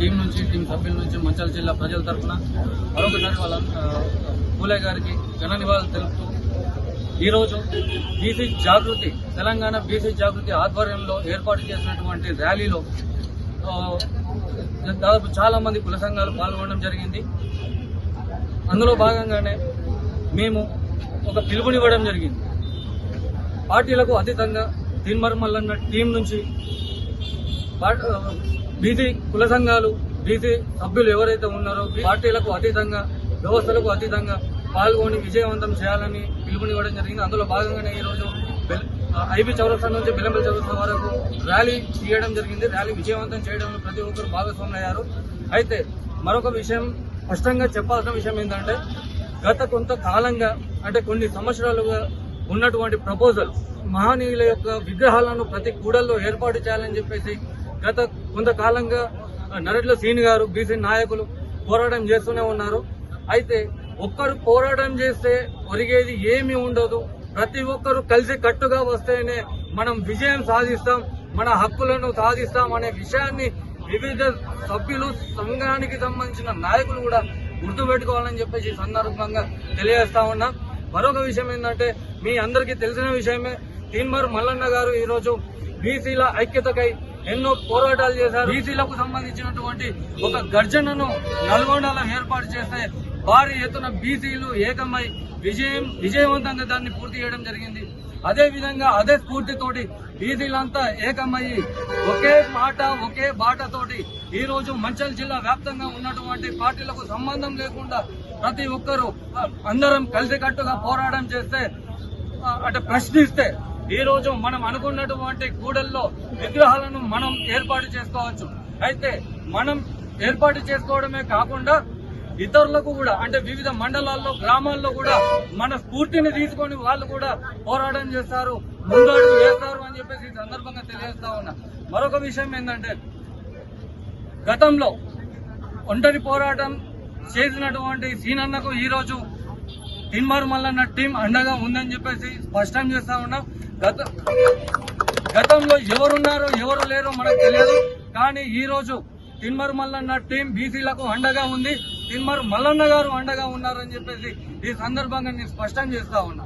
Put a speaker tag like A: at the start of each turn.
A: Team నుంచి team సభ్యుల నుంచి మంచాల జిల్లా ప్రజల తరఫున మరొకసారి వాళ్ళ పూలే గారికి ఘన నివాళులు తెలుపుతూ ఈరోజు బీసీ జాగృతి తెలంగాణ బీసీ జాగృతి ఆధ్వర్యంలో ఏర్పాటు చేసినటువంటి ర్యాలీలో దాదాపు చాలామంది కుల సంఘాలు పాల్గొనడం జరిగింది. అందులో భాగంగానే మేము ఒక పిలుపునివ్వడం జరిగింది. పార్టీలకు అతీతంగా తిన్మర్ అన్న టీం నుంచి బీసీ కుల సంఘాలు బీసీ సభ్యులు ఎవరైతే ఉన్నారో పార్టీలకు అతీతంగా వ్యవస్థలకు అతీతంగా పాల్గొని విజయవంతం చేయాలని పిలుపునివ్వడం జరిగింది. అందులో భాగంగానే ఈరోజు ఐబీ చౌరస్తా నుంచి బెల్లంపల్లి చౌరస్తా వరకు ర్యాలీ చేయడం జరిగింది. ర్యాలీ విజయవంతం చేయడంలో ప్రతి ఒక్కరు భాగస్వాములు అయ్యారు అయితే మరొక విషయం స్పష్టంగా చెప్పాల్సిన విషయం ఏంటంటే గత కొంతకాలంగా అంటే కొన్ని సంవత్సరాలుగా ఉన్నటువంటి ప్రపోజల్ మహనీయుల యొక్క విగ్రహాలను ప్రతి కూడల్లో ఏర్పాటు చేయాలని చెప్పేసి గత కొంతకాలంగా నరట్ల సీని గారు బీసీ నాయకులు పోరాటం చేస్తూనే ఉన్నారు. అయితే ఒక్కరు పోరాటం చేస్తే ఒరిగేది ఏమీ ఉండదు. ప్రతి ఒక్కరు కలిసి కట్టుగా వస్తేనే మనం విజయం సాధిస్తాం మన హక్కులను సాధిస్తాం అనే విషయాన్ని వివిధ సభ్యులు సంఘానికి సంబంధించిన నాయకులు కూడా గుర్తుపెట్టుకోవాలని చెప్పేసి సందర్భంగా తెలియజేస్తా ఉన్నాం. మరొక విషయం ఏంటంటే మీ అందరికీ తెలిసిన విషయమే తీన్మర్ మల్లన్న గారు ఈరోజు బీసీల ఐక్యతకై ఎన్నో పోరాటాలు చేశారు. బీసీలకు సంబంధించినటువంటి ఒక గర్జనను నల్గొండలో ఏర్పాటు చేస్తే భారీ ఎత్తున బీసీలు ఏకమై విజయం విజయవంతంగా దాన్ని పూర్తి చేయడం జరిగింది. అదే విధంగా అదే స్ఫూర్తితోటి బీసీలంతా ఏకమయ్యి ఒకే మాట ఒకే బాటతోటి ఈ రోజు మంచల్ జిల్లా వ్యాప్తంగా ఉన్నటువంటి పార్టీలకు సంబంధం లేకుండా ప్రతి ఒక్కరూ అందరం కలిసికట్టుగా పోరాటం చేస్తే అంటే ప్రశ్నిస్తే ఈ రోజు మనం అనుకున్నటువంటి కూడల్లో విగ్రహాలను మనం ఏర్పాటు చేసుకోవచ్చు. అయితే మనం ఏర్పాటు చేసుకోవడమే కాకుండా ఇతరులకు కూడా అంటే వివిధ మండలాల్లో గ్రామాల్లో కూడా మన స్ఫూర్తిని తీసుకొని వాళ్ళు కూడా పోరాటం చేస్తారు ముందడుగు వేస్తారు అని చెప్పేసి ఈ సందర్భంగా తెలియజేస్తా ఉన్నా. మరొక విషయం ఏంటంటే గతంలో ఒంటరి పోరాటం చేసినటువంటి సీనన్నకు ఈ రోజు తిన్మారు మల్లన్న టీం అండగా ఉందని చెప్పేసి స్పష్టం చేస్తా ఉన్నాం. గత గతంలో ఎవరున్నారో ఎవరు లేరో మనకు తెలియదు. కానీ ఈ రోజు తిన్మర్ మల్లన్న టీం బీసీలకు అండగా ఉంది. తిన్మర్ మల్లన్న గారు అండగా ఉన్నారని చెప్పేసి ఈ సందర్భంగా నేను స్పష్టం చేస్తా ఉన్నా.